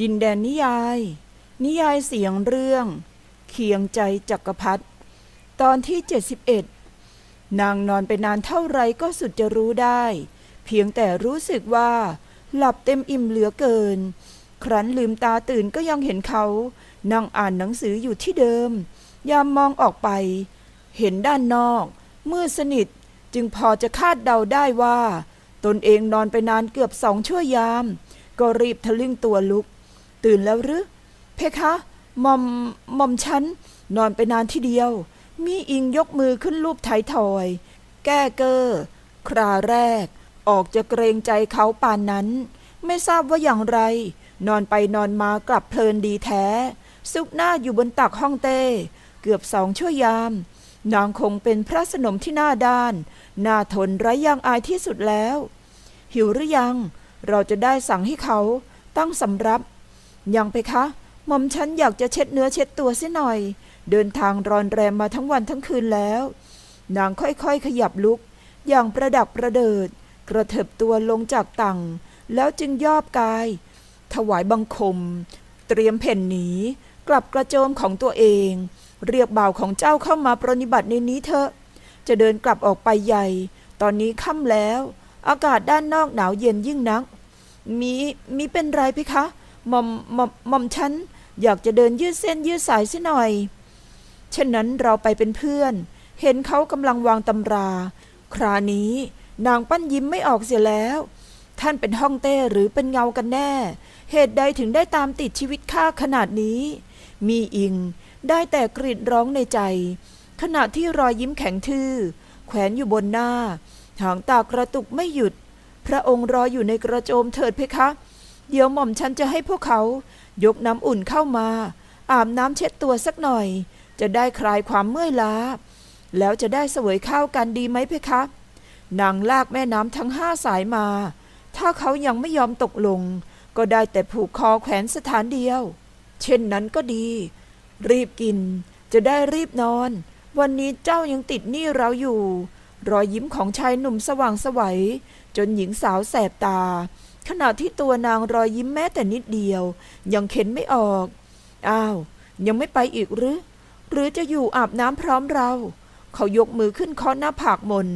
ดินแดนนิยาย นิยายเสียงเรื่อง เคียงใจจักรพรรดิตอนที่ 71 นางนอนไปนานเท่าไรก็สุดจะรู้ได้ เพียงแต่รู้สึกว่า หลับเต็มอิ่มเหลือเกิน ครั้นลืมตาตื่นก็ยังเห็นเขา นั่งอ่านหนังสืออยู่ที่เดิม ยามมองออกไป เห็นด้านนอก มืดสนิทจึงพอจะคาดเดาได้ว่า ตนเองนอนไปนานเกือบสองชั่วยาม ก็รีบทะลึ่งตัวลุก ตื่นแล้วหรือ เพคะหมอมหม่อมฉัน นอนไปนานทีเดียว มีอิงยกมือขึ้นรูปไถทอย แก้เกอร์คราแรก ออกจะเกรงใจเขาปานนั้น ไม่ทราบว่าอย่างไร นอนไปนอนมากลับเพลินดีแท้ ซุกหน้าอยู่บนตักห้องเต้ เกือบสองชั่วยาม นางคงเป็นพระสนมที่หน้าด้าน หน่าทนไร้ยางอายที่สุดแล้ว หิวหรือยัง เราจะได้สั่งให้เขาตั้งสำรับ ยังไปคะหม่อมฉันอยากจะเช็ดเนื้อเช็ดตัวเสียหน่อย เดินทางรอนแรมมาทั้งวันทั้งคืนแล้ว นางค่อยๆขยับลุก อย่างประดักประเดิด กระเถิบตัวลงจากตังแล้วจึงย่อบกาย ถวายบังคม เตรียมแผ่นหนีกลับกระโจมของตัวเอง เรียกบ่าวของเจ้าเข้ามาปรนิบัติในนี้เถอะ จะเดินกลับออกไปใหญ่ ตอนนี้ค่ำแล้ว อากาศด้านนอกหนาวเย็นยิ่งนัก มีมีเป็นไรพี่คะ หม่อมหม่อมหม่อมฉันอยากจะเดินยืดเส้นยืดสายสียหน่อย เช่นนั้นเราไปเป็นเพื่อน เห็นเขากำลังวางตำรา ครานี้ นางปั้นยิ้มไม่ออกเสียแล้ว ท่านเป็นห้องเต้หรือเป็นเงากันแน่ เหตุใดถึงได้ตามติดชีวิตข้าขนาดนี้ มีอิงได้แต่กรีดร้องในใจ ขณะที่รอยยิ้มแข็งทื่อ แขวนอยู่บนหน้า หางตากระตุกไม่หยุด พระองค์รออยู่ในกระโจมเถิดเพคะ เดี๋ยวหม่อมฉันจะให้พวกเขา ยกน้ำอุ่นเข้ามา อาบน้ำเช็ดตัวสักหน่อย จะได้คลายความเมื่อยล้า แล้วจะได้เสวยข้าวกันดีไหมเพคะนางลากแม่น้ำทั้งห้าสายมา ถ้าเขายังไม่ยอมตกลง ก็ได้แต่ผูกคอแขวนสถานเดียว เช่นนั้นก็ดี รีบกิน จะได้รีบนอน วันนี้เจ้ายังติดหนี้เราอยู่ รอยยิ้มของชายหนุ่มสว่างสวัยจนหญิงสาวแสบตา ขณะที่ตัวนางรอยยิ้มแม้แต่นิดเดียว ยังเข็นไม่ออก อ้าว ยังไม่ไปอีกหรือ หรือจะอยู่อาบน้ำพร้อมเรา เขายกมือขึ้นเคาะหน้าผากมน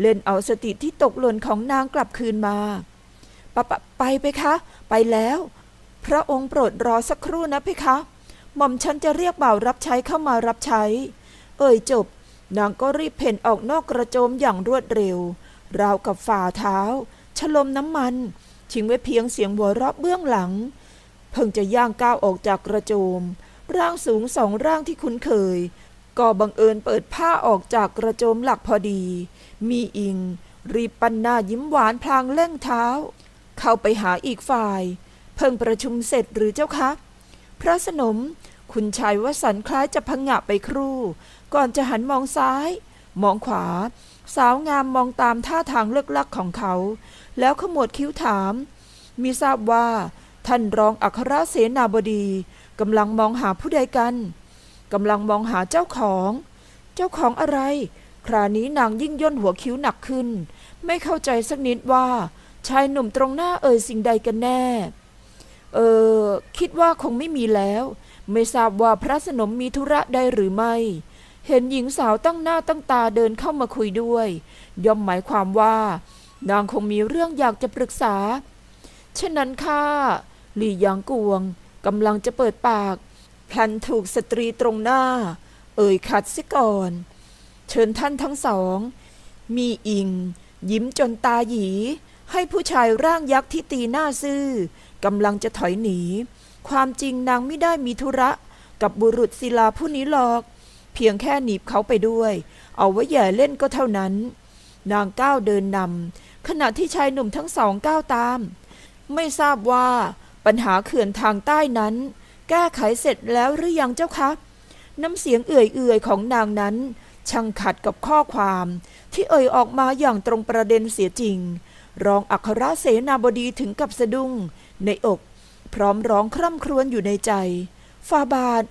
เล่นเอาสติที่ตกหล่นของนางกลับคืนมาปะปะไปไปคะ ไปแล้ว พระองค์โปรดรอสักครู่นะเพคะหม่อมฉันจะเรียกบ่าวรับใช้เข้ามารับใช้ เอ่ยจบ นางก็รีบเพ่นออกนอกกระโจมอย่างรวดเร็ว ราวกับฝ่าเท้า ชลมน้ำมัน ชิงไว้เพียงเสียงหัวเราะเบื้องหลัง เพิ่งจะย่างก้าวออกจากกระโจม ร่างสูงสองร่างที่คุ้นเคย ก็บังเอิญเปิดผ้าออกจากกระโจมหลักพอดี มีอิง รีบปันหน้ายิ้มหวานพลางเล่งเท้า เข้าไปหาอีกฝ่าย เพิ่งประชุมเสร็จหรือเจ้าคะพระสนมคุณชายวสันคล้ายจะพังงะไปครู่ ก่อนจะหันมองซ้าย มองขวา สาวงามมองตามท่าทางเลิกลักของเขา แล้วขมวดคิ้วถาม มีทราบว่า ท่านรองอัครเสนาบดีกำลังมองหาผู้ใดกันกำลังมองหาเจ้าของ เจ้าของอะไร คราวนี้นางยิ่งย่นหัวคิ้วหนักขึ้น ไม่เข้าใจสักนิดว่า ชายหนุ่มตรงหน้าเอ่ยสิ่งใดกันแน่ เออคิดว่าคงไม่มีแล้ว ไม่ทราบว่าพระสนมมีธุระใดหรือไม่ เห็นหญิงสาวตั้งหน้าตั้งตาเดินเข้ามาคุยด้วย ย่อมหมายความว่า นางคงมีเรื่องอยากจะปรึกษาเช่นนั้นค่ะหลี่หยางกวงกำลังจะเปิดปาก พลันถูกสตรีตรงหน้า เอ่ยขัดเสียก่อน เชิญท่านทั้งสอง มีอิง ยิ้มจนตาหยี ให้ผู้ชายร่างยักษ์ที่ตีหน้าซื่อกำลังจะถอยหนี ความจริงนางไม่ได้มีธุระกับบุรุษศิลาผู้นี้หรอก เพียงแค่หนีบเขาไปด้วย เอาไว้แย่เล่นก็เท่านั้น นางก้าวเดินนำ ขณะที่ชายหนุ่มทั้งสองก้าวตาม ไม่ทราบว่าปัญหาเขื่อนทางใต้นั้น แก้ไขเสร็จแล้วหรือยังเจ้าคะ น้ำเสียงเอื่อยๆของนางนั้นช่างขัดกับข้อความที่เอ่ยออกมาอย่างตรงประเด็นเสียจริง รองอัครเสนาบดีถึงกับสะดุ้ง ในอก พร้อมร้องคร่ำครวญอยู่ในใจฟาบาท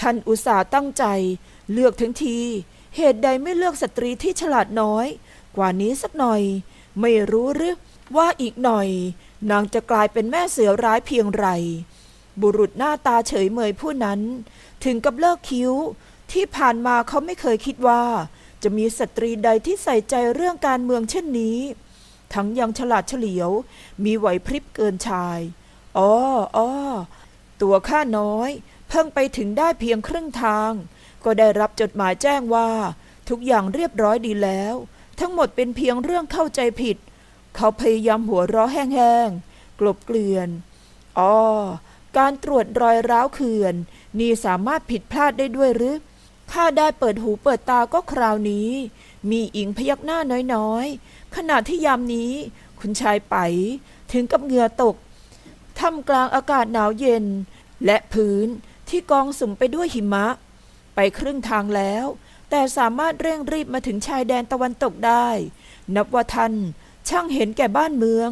ท่านอุตส่าห์ตั้งใจ เลือกทั้งที เหตุใดไม่เลือกสตรีที่ฉลาดน้อย กว่านี้สักหน่อย ไม่รู้หรือว่าอีกหน่อย นางจะกลายเป็นแม่เสือร้ายเพียงไร บุรุษหน้าตาเฉยเมยผู้นั้น ถึงกับเลิกคิ้ว ที่ผ่านมาเขาไม่เคยคิดว่า จะมีสตรีใดที่ใส่ใจเรื่องการเมืองเช่นนี้ ทั้งยังฉลาดเฉลียว มีไหวพริบเกินชายอ๋ออ๋อตัวข้าน้อย เพิ่งไปถึงได้เพียงครึ่งทาง ก็ได้รับจดหมายแจ้งว่า ทุกอย่างเรียบร้อยดีแล้ว ทั้งหมดเป็นเพียงเรื่องเข้าใจผิด เขาพยายามหัวเราะแห้งๆ กลบเกลื่อนอ๋อการตรวจรอยร้าวเขื่อน นี่สามารถผิดพลาดได้ด้วยหรือข้าได้เปิดหูเปิดตาก็คราวนี้ มีอิงพยักหน้าน้อยๆ ขณะที่ยามนี้ คุณชายไป ถึงกับเหงื่อตกท่ามกลางอากาศหนาวเย็น และพื้นที่กองสุ่มไปด้วยหิมะ ไปครึ่งทางแล้ว แต่สามารถเร่งรีบมาถึงชายแดนตะวันตกได้ นับว่าท่านช่างเห็นแก่บ้านเมือง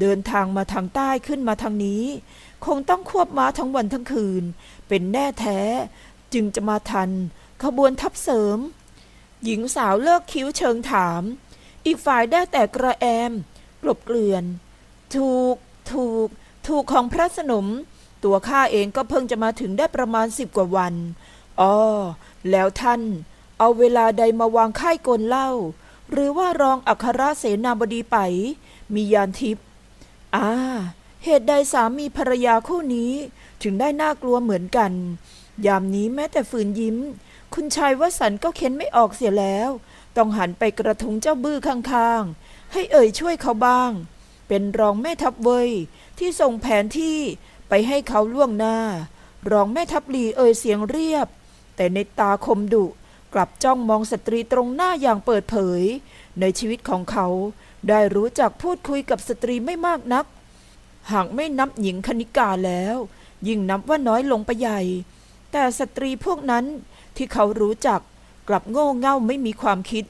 เดินทางมาทางใต้ขึ้นมาทางนี้ คงต้องควบม้าทั้งวันทั้งคืน เป็นแน่แท้ จึงจะมาทัน ขบวนทัพเสริม หญิงสาวเลิกคิ้วเชิงถาม อีกฝ่ายได้แต่กระแอม กลบเกลื่อน ถูก ถูก ถูกของพระสนม ตัวข้าเองก็เพิ่งจะมาถึงได้ประมาณสิบกว่าวันอ๋อแล้วท่าน เอาเวลาใดมาวางค่ายกลเล่า หรือว่ารองอัครเสนาบดีไป มียานทิพย์อ่า เหตุใดสามีภรรยาคู่นี้ ถึงได้น่ากลัวเหมือนกัน ยามนี้แม้แต่ฝืนยิ้ม คุณชายวสันก็เค้นไม่ออกเสียแล้ว ต้องหันไปกระทุงเจ้าบื้อข้างๆ ให้เอ่ยช่วยเขาบ้าง เป็นรองแม่ทัพเวยที่ส่งแผนที่ไปให้เขาล่วงหน้า รองแม่ทัพลีเอ่ยเสียงเรียบ แต่ในตาคมดุ กลับจ้องมองสตรีตรงหน้าอย่างเปิดเผย ในชีวิตของเขา ได้รู้จักพูดคุยกับสตรีไม่มากนัก หากไม่นับหญิงคณิกาแล้ว ยิ่งนับว่าน้อยลงไปใหญ่ แต่สตรีพวกนั้นที่เขารู้จักกลับโง่เง่าไม่มีความคิด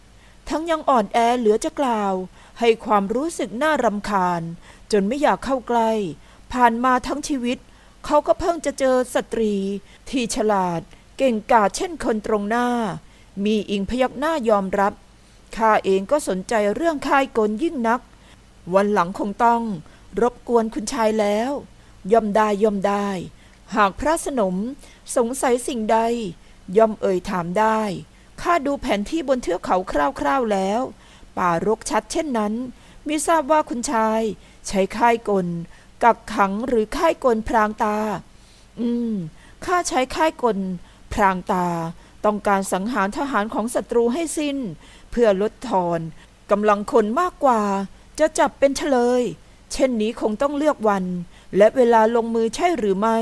ทั้งยังอ่อนแอเหลือจะกล่าว ให้ความรู้สึกน่ารำคาญ จนไม่อยากเข้าใกล้ ผ่านมาทั้งชีวิต เขาก็เพิ่งจะเจอสตรี ที่ฉลาดเก่งกาจเช่นคนตรงหน้า มีอิงพยักหน้ายอมรับ ข้าเองก็สนใจเรื่องค่ายกลยิ่งนัก วันหลังคงต้อง รบกวนคุณชายแล้ว ย่อมได้ย่อมได้ หากพระสนมสงสัยสิ่งใด ย่อมเอ่ยถามได้ ข้าดูแผนที่บนเทือกเขาคร่าวๆแล้ว ป่ารกชัดเช่นนั้นมิทราบว่าคุณชาย ใช้ค่ายกล กักขังหรือค่ายกลพรางตา อืม ข้าใช้ค่ายกล พรางตา ต้องการสังหารทหารของศัตรูให้สิ้น เพื่อลดทอนกำลังคนมากกว่า จะจับเป็นเฉลย เช่นนี้คงต้องเลือกวัน และเวลาลงมือใช่หรือไม่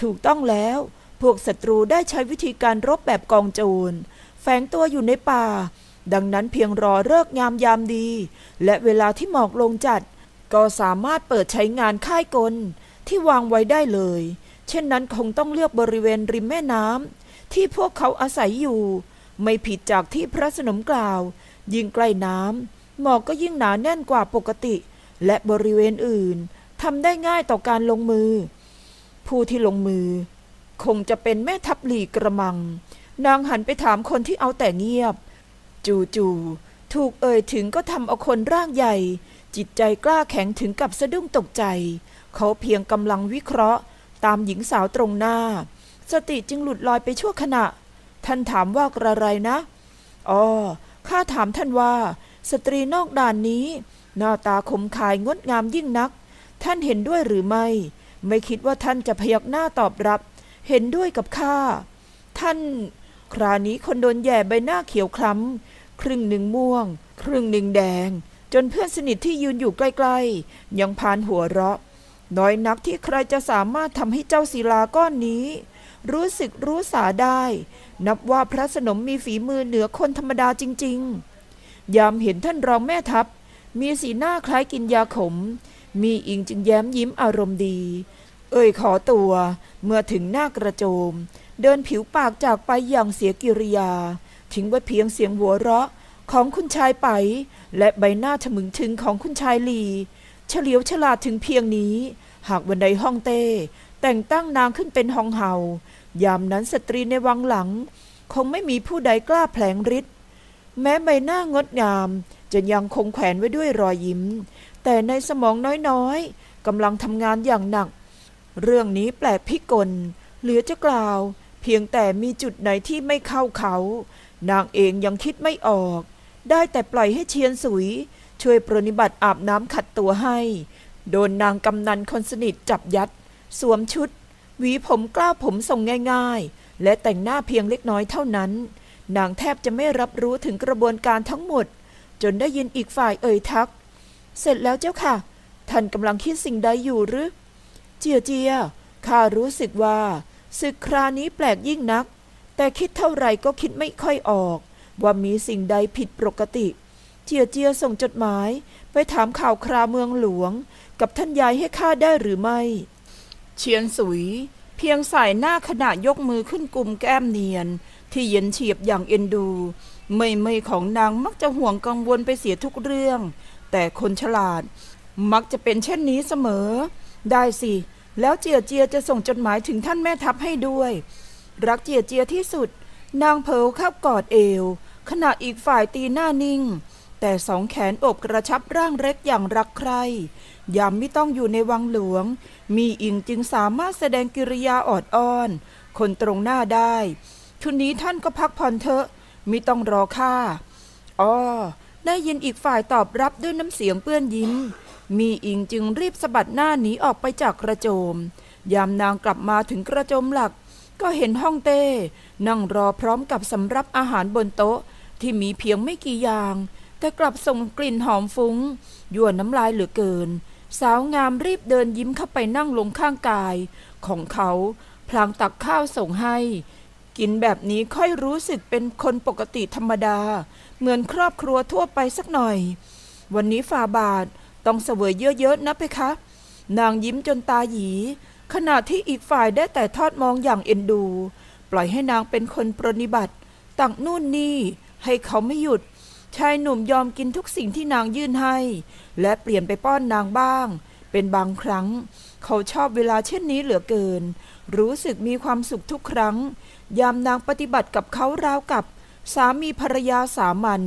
ถูกต้องแล้ว พวกศัตรูได้ใช้วิธีการรบแบบกองโจร แฝงตัวอยู่ในป่า ดังนั้นเพียงรอเลิกงามยามดี และเวลาที่หมอกลงจัด ก็สามารถเปิดใช้งานค่ายกลที่วางไว้ได้เลย เช่นนั้นคงต้องเลือกบริเวณริมแม่น้ำ ที่พวกเขาอาศัยอยู่ ไม่ผิดจากที่พระสนมกล่าว ยิ่งใกล้น้ำหมอกก็ยิ่งหนาแน่นกว่าปกติ และบริเวณอื่นทำได้ง่ายต่อการลงมือ ผู้ที่ลงมือ คงจะเป็นแม่ทัพหลีกระมัง นางหันไปถามคนที่เอาแต่เงียบ จู่ๆถูกเอ่ยถึงก็ทำเอาคนร่างใหญ่ จิตใจกล้าแข็งถึงกับสะดุ้งตกใจ เขาเพียงกำลังวิเคราะห์ ตามหญิงสาวตรงหน้า สติจึงหลุดลอยไปชั่วขณะ ท่านถามว่ากระไรนะอ๋อข้าถามท่านว่า สตรีนอกด่านนี้ หน้าตาคมคายงดงามยิ่งนัก ท่านเห็นด้วยหรือไม่ ไม่คิดว่าท่านจะพยักหน้าตอบรับ เห็นด้วยกับข้าท่าน คราวนี้คนโดนแย่ใบหน้าเขียวคล้ำครึ่งหนึ่งม่วง ครึ่งหนึ่งแดง จนเพื่อนสนิทที่ยืนอยู่ใกล้ๆ ยังพานหัวเราะ น้อยนักที่ใครจะสามารถทำให้เจ้าศิลาก้อนนี้ รู้สึกรู้สาได้ นับว่าพระสนมมีฝีมือเหนือคนธรรมดาจริง ๆ ยามเห็นท่านรองแม่ทัพ มีสีหน้าคล้ายกินยาขม มีอิงจึงแย้มยิ้มอารมณ์ดี เอ่ยขอตัวเมื่อถึงหน้ากระโจม เดินผิวปากจากไปอย่างเสียกิริยา ทิ้งไว้เพียงเสียงหัวเราะของคุณชายไป และใบหน้าถมึงถึงของคุณชายลี เฉลียวฉลาดถึงเพียงนี้ หากวันใดห้องเต้ แต่งตั้งนางขึ้นเป็นหองเฮายามนั้นสตรีในวังหลัง คงไม่มีผู้ใดกล้าแผลงฤทธิ์แม้ใบหน้างดงามจะยังคงแขวนไว้ด้วยรอยยิ้มแต่แต่ในสมองน้อยๆกำลังทำงานอย่างหนัก เรื่องนี้แปลกพิกลเหลือจะกล่าว เพียงแต่มีจุดไหนที่ไม่เข้าเขา นางเองยังคิดไม่ออก ได้แต่ปล่อยให้เชียนสุย ช่วยปรนิบัติอาบน้ำขัดตัวให้ โดนนางกำนันคนสนิทจับยัด สวมชุด หวีผมกล้าวผมทรงง่าย ๆ และแต่งหน้าเพียงเล็กน้อยเท่านั้น นางแทบจะไม่รับรู้ถึงกระบวนการทั้งหมด จนได้ยินอีกฝ่ายเอ่ยทัก เสร็จแล้วเจ้าค่ะ ท่านกำลังคิดสิ่งใดอยู่หรือ เจียเจียข้ารู้สึกว่าศึกครานี้แปลกยิ่งนัก แต่คิดเท่าไหร่ก็คิดไม่ค่อยออก ว่ามีสิ่งใดผิดปกติ เจียเจียส่งจดหมาย ไปถามข่าวคราเมืองหลวง กับท่านยายให้ข้าได้หรือไม่ เชียนสุย เพียงสายหน้าขณะยกมือขึ้นกุมแก้มเนียน ที่เย็นเฉียบอย่างเอ็นดู ไม่ไม่ของนางมักจะห่วงกังวลไปเสียทุกเรื่อง แต่คนฉลาด มักจะเป็นเช่นนี้เสมอ ได้สิ แล้วเจียเจียจะส่งจดหมายถึงท่านแม่ทัพให้ด้วย รักเจียเจียที่สุด นางเพลเข้ากอดเอว ขณะอีกฝ่ายตีหน้านิ่ง แต่สองแขนอบกระชับร่างเล็กอย่างรักใคร ยามไม่ต้องอยู่ในวังหลวง มีอิงจึงสามารถแสดงกิริยาออดอ้อน คนตรงหน้าได้ชุดนี้ท่านก็พักผ่อนเถอะมิต้องรอข้าอ้อได้ยินอีกฝ่ายตอบรับด้วยน้ำเสียงเปื้อนยิ้ม มีอิงจึงรีบสะบัดหน้าหนีออกไปจากกระโจม ยามนางกลับมาถึงกระโจมหลัก ก็เห็นห้องเต้ นั่งรอพร้อมกับสำรับอาหารบนโต๊ะ ที่มีเพียงไม่กี่อย่าง แต่กลับส่งกลิ่นหอมฟุง้งยั่วน้ำลายเหลือเกิน สาวงามรีบเดินยิ้มเข้าไปนั่งลงข้างกาย ของเขาพลางตักข้าวส่งให้ กินแบบนี้ค่อยรู้สึกเป็นคนปกติธรรมดา เหมือนครอบครัวทั่วไปสักหน่อย วันนี้ฝ่าบาทต้องเสวยเยอะๆนะเพคะ นางยิ้มจนตาหยี ขณะที่อีกฝ่ายได้แต่ทอดมองอย่างเอ็นดู ปล่อยให้นางเป็นคนปรนิบัติ ตักนู่นนี่ให้เขาไม่หยุด ชายหนุ่มยอมกินทุกสิ่งที่นางยื่นให้ และเปลี่ยนไปป้อนนางบ้าง เป็นบางครั้ง เขาชอบเวลาเช่นนี้เหลือเกิน รู้สึกมีความสุขทุกครั้ง ยามนางปฏิบัติกับเขาราวกับ สามีภรรยาสามัญ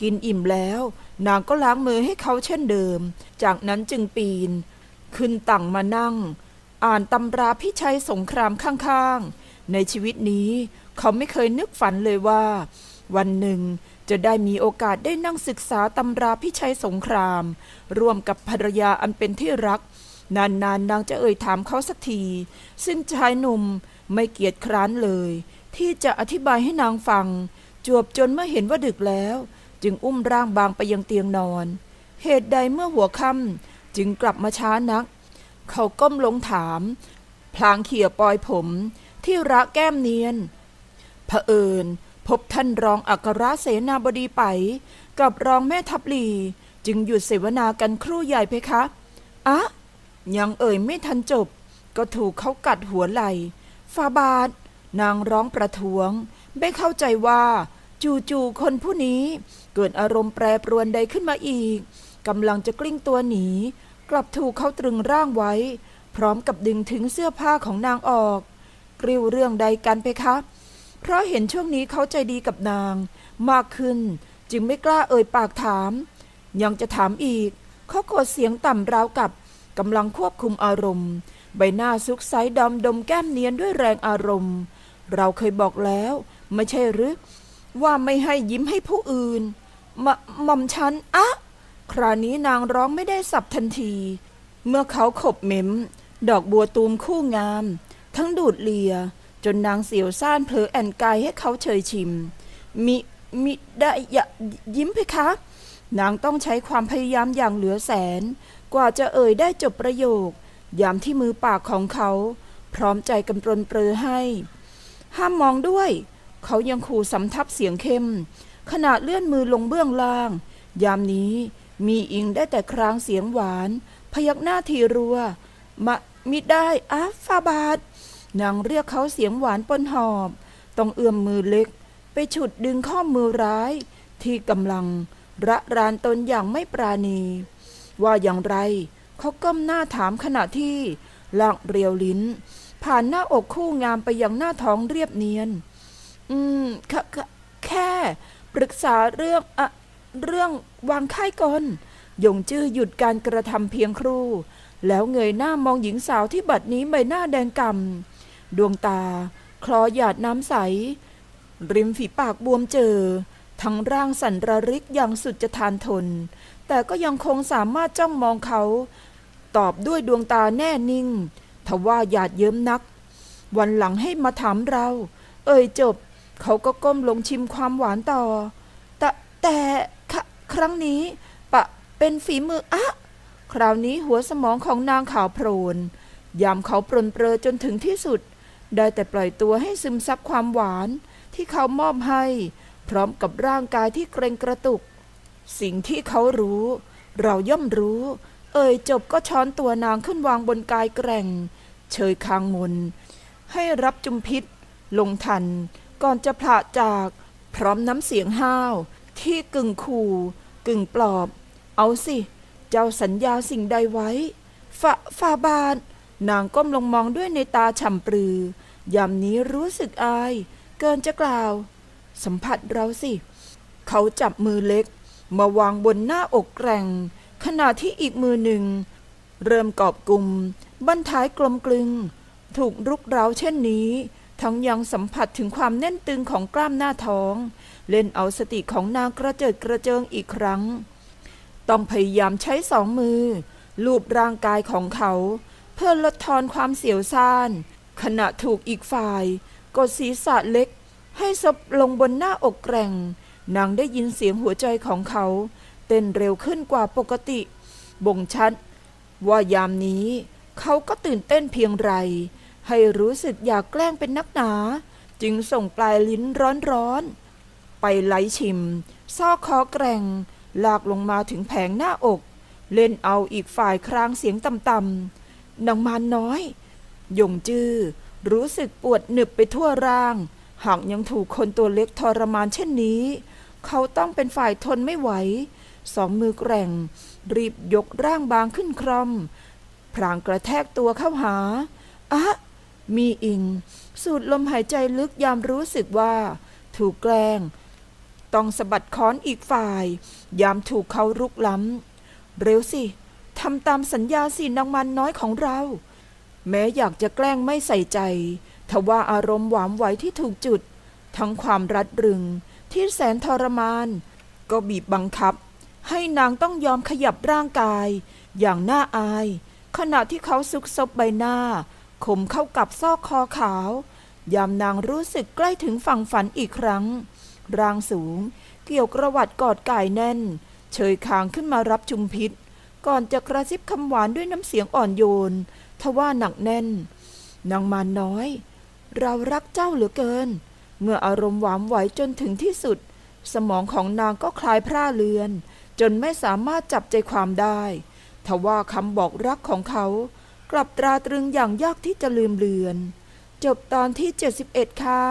กินอิ่มแล้ว นางก็ล้างมือให้เขาเช่นเดิม จากนั้นจึงปีน ขึ้นตั่งมานั่ง อ่านตำราพิชัยสงครามข้างๆ ในชีวิตนี้ เขาไม่เคยนึกฝันเลยว่า วันหนึ่ง จะได้มีโอกาสได้นั่งศึกษาตำราพิชัยสงคราม ร่วมกับภรรยาอันเป็นที่รัก นานๆนนางจะเอ่ยถามเขาสักที ซึ่งชายหนุ่มไม่เกียจคร้านเลย ที่จะอธิบายให้นางฟัง จวบจนเมื่อเห็นว่าดึกแล้ว จึงอุ้มร่างบางไปยังเตียงนอน เหตุใดเมื่อหัวค่ำจึงกลับมาช้านัก เขาก้มลงถาม พลางเขี่ยปลอยผม ที่ระแก้มเนียนเผอิญ พบท่านรองอัครเสนาบดีไป กับรองแม่ทัพลี จึงหยุดเสวนากันครู่ใหญ่เพคะอะยังเอ่ยไม่ทันจบ ก็ถูกเขากัดหัวไหล่ฟาบาท นางร้องประท้วง ไม่เข้าใจว่า จู่ๆคนผู้นี้ เกิดอารมณ์แปรปรวนใดขึ้นมาอีกกำลังจะกลิ้งตัวหนี กลับถูกเขาตรึงร่างไว้ พร้อมกับดึงถึงเสื้อผ้าของนางออก กริ้วเรื่องใดกันเพคะ เพราะเห็นช่วงนี้เขาใจดีกับนาง มากขึ้น จึงไม่กล้าเอ่ยปากถาม ยังจะถามอีก เขากดเสียงต่ำราวกับกำลังควบคุมอารมณ์ ใบหน้าซุกไซดำดมแก้มเนียนด้วยแรงอารมณ์ เราเคยบอกแล้ว ไม่ใช่หรือว่าไม่ให้ยิ้มให้ผู้อื่นมะหม่อมฉันอะ คราวนี้นางร้องไม่ได้สับทันที เมื่อเขาขบเม้ม ดอกบัวตูมคู่งาม ทั้งดูดเลีย นนางเสียวซ่านเผลอแอนกายให้เขาเฉยชิม มิมิได้อย่ายิ้มเพคะ นางต้องใช้ความพยายามอย่างเหลือแสน กว่าจะเอ่ยได้จบประโยค ยามที่มือปากของเขา พร้อมใจกำปรนเปรอให้ ห้ามมองด้วย เขายังขู่สำทับเสียงเข้ม ขณะเลื่อนมือลงเบื้องล่าง ยามนี้มีอิงได้แต่ครางเสียงหวาน พยักหน้าทีรัวมะมิได้อาฟาบาท นางเรียกเขาเสียงหวานปนหอบ ต้องเอื้อมมือเล็ก ไปฉุดดึงข้อมือร้าย ที่กำลังระรานตนอย่างไม่ปราณี ว่าอย่างไรเขาก้มหน้าถามขณะที่ลากเรียวลิ้น ผ่านหน้าอกคู่งามไปยังหน้าท้องเรียบเนียน อืมแค่แค่ปรึกษาเรื่องอะเรื่องวางค่ายก่อนหยงจื้อหยุดการกระทำเพียงครู่ แล้วเงยหน้ามองหญิงสาวที่บัดนี้ใบหน้าแดงกำ่ำ ดวงตา คลอหยาดน้ำใส ริมฝีปากบวมเจอ ทั้งร่างสั่นระริกอย่างสุดจะทานทน แต่ก็ยังคงสามารถจ้องมองเขา ตอบด้วยดวงตาแน่นิ่ง ทว่าหยาดเยิ้มนัก วันหลังให้มาถามเรา เอ่ยจบ เขาก็ก้มลงชิมความหวานต่อ แต่แต่คครั้งนี้ปะเป็นฝีมืออะคราวนี้หัวสมองของนางขาวโพลนยามเขาปรนเปรอจนถึงที่สุด ได้แต่ปล่อยตัวให้ซึมซับความหวานที่เขามอบให้ พร้อมกับร่างกายที่เกรงกระตุก สิ่งที่เขารู้ เราย่อมรู้ เอ่ยจบก็ช้อนตัวนางขึ้นวางบนกายแกร่ง เชยคางมน ให้รับจุมพิษ ลงทัน ก่อนจะพละจาก พร้อมน้ำเสียงห้าว ที่กึ่งขู่กึ่งปลอบ เอาสิ เจ้าสัญญาสิ่งใดไว้ฝาฟาบาทนางก้มลงมองด้วยในตาฉ่ำปรือ ยามนี้รู้สึกอาย เกินจะกล่าว สัมผัสเราสิ เขาจับมือเล็ก มาวางบนหน้าอกแกร่ง ขณะที่อีกมือหนึ่ง เริ่มกอบกลุ่มบั้นท้ายกลมกลึง ถูกรุกเร้าเช่นนี้ ทั้งยังสัมผัสถึงความแน่นตึงของกล้ามหน้าท้อง เล่นเอาสติของนางกระเจิดกระเจิงอีกครั้ง ต้องพยายามใช้สองมือลูบร่างกายของเขา เพื่อลดทอนความเสียวซ่าน ขณะถูกอีกฝ่าย กดศีรษะเล็ก ให้ซบลงบนหน้าอกแกร่ง นางได้ยินเสียงหัวใจของเขา เต้นเร็วขึ้นกว่าปกติ บ่งชัด ว่ายามนี้ เขาก็ตื่นเต้นเพียงไร ให้รู้สึกอยากแกล้งเป็นนักหนา จึงส่งปลายลิ้นร้อนๆ ไปไหลชิม ซอกคอแกร่ง ลากลงมาถึงแผงหน้าอก เล่นเอาอีกฝ่ายครางเสียงต่ำๆนางมารน้อย ยงจื้อรู้สึกปวดหนึบไปทั่วร่าง หากยังถูกคนตัวเล็กทรมานเช่นนี้ เขาต้องเป็นฝ่ายทนไม่ไหว สองมือแกร่ง รีบยกร่างบางขึ้นคร่อมพรางกระแทกตัวเข้าหาอะมีอิง สูดลมหายใจลึกยามรู้สึกว่า ถูกแกล้ง ต้องสะบัดค้อนอีกฝ่าย ยามถูกเขารุกล้ำ เร็วสิทำตามสัญญาสินางมันน้อยของเรา แม้อยากจะแกล้งไม่ใส่ใจ ทว่าอารมณ์หวามไหวที่ถูกจุด ทั้งความรัดรึงที่แสนทรมาน ก็บีบบังคับ ให้นางต้องยอมขยับร่างกาย อย่างน่าอาย ขณะที่เขาซุกซบใบหน้าข่มเข้ากับซอกคอขาว ยามนางรู้สึกใกล้ถึงฝั่งฝันอีกครั้ง ร่างสูง เกี่ยวกระวัดกอดกายแน่น เฉยคางขึ้นมารับจุมพิษ ก่อนจะกระซิบคำหวานด้วยน้ำเสียงอ่อนโยน ทว่าหนักแน่น นางมารน้อย เรารักเจ้าเหลือเกิน เมื่ออารมณ์หวามไหวจนถึงที่สุด สมองของนางก็คลายพร่าเลือน จนไม่สามารถจับใจความได้ทว่าคำบอกรักของเขา กลับตราตรึงอย่างยากที่จะลืมเลือน จบตอนที่ 71 ค่ะ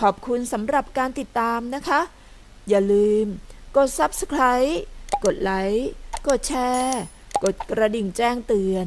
ขอบคุณสำหรับการติดตามนะคะ อย่าลืม กด Subscribe กดไลค์ กดแชร์ กดกระดิ่งแจ้งเตือน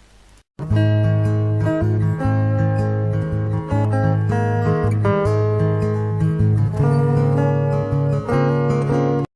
Thank you.